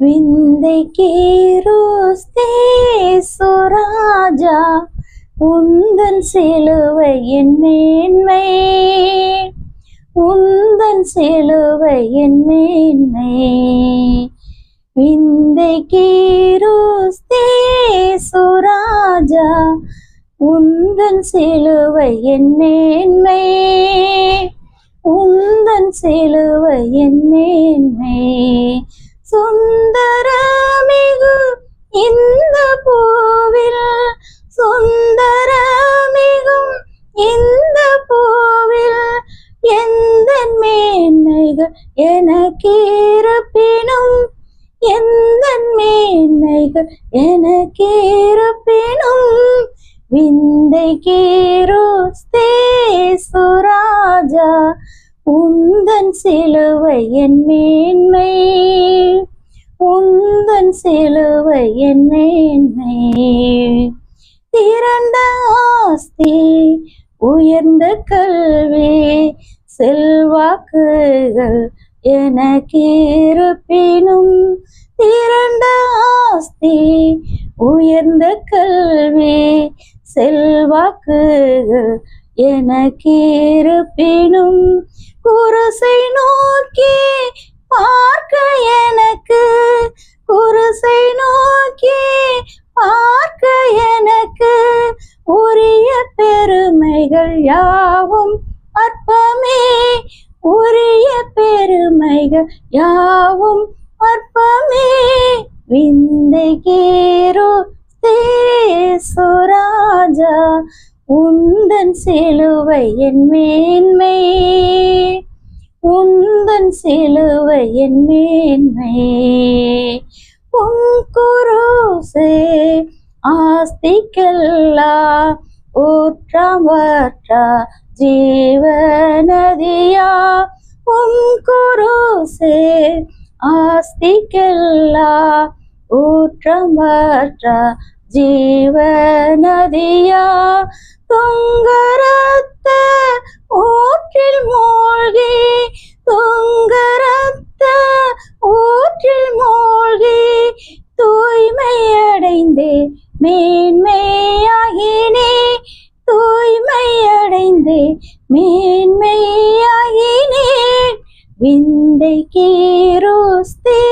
விந்தை கீரோஸ்தே சுராஜா உந்தன் சிலுவை என் மேன்மை. உந்தன் சிலுவை என் மேன்மை. விந்தை கீரோஸ்தே சுராஜா உந்தன் சிலுவை என் மேன்மை. உந்தன் சிலுவை என் மேன்மை. சுந்தரமிகு இந்த பூவில் சுந்தரமிகும். இந்த பூவில் எந்த மேன்மைகள் எனக்கு இருப்பினும் எந்த மேன்மைகள் எனக்கு இருப்பினும் விந்தை கீரோஸ்தேசுராஜா உந்தன் சிலுவை என் மேன்மை. உந்தன் சிலுவை என் திரண்ட ஆஸ்தி உயர்ந்த கல்வி செல்வாக்குகள் எனக்கு இருப்பினும். திரண்ட ஆஸ்தி உயர்ந்த கல்வி செல்வாக்குகள் எனக்கு இருப்பினும். குரசை நோக்கி பார்க்க என பெருமைகள் யாவும் அற்பமே. உரிய பெருமைகள் யாவும் அற்பமே. விந்தைகேரோ சுராஜா. உந்தன் சிலுவை என் மேன்மை. உந்தன் சிலுவை என் மேன்மை. உன் குருசே ஆஸ்திக்கெல்லாம் ஊற்றமற்றா ஜீவநதியா? உம் குருசே ஆஸ்திக்கெல்லாம் ஊற்றமற்றா ஜீவநதியா? துங்கரத்த ஊற்றில் மூழ்கி துங்கரத்த ஊற்றில் மூழ்கி தூய்மையடைந்தே மேன்மையாகினே. தூய்மையடைந்தே மேன்மையாயினேன். விந்தை கீரோஸ்தே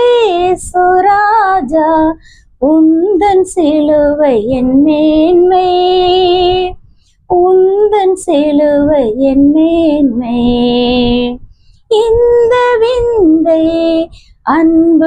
சுராஜா உந்தன் சிலுவை என் மேன்மை. உந்தன் சிலுவை என் மேன்மை. இந்த விந்தையே அன்பு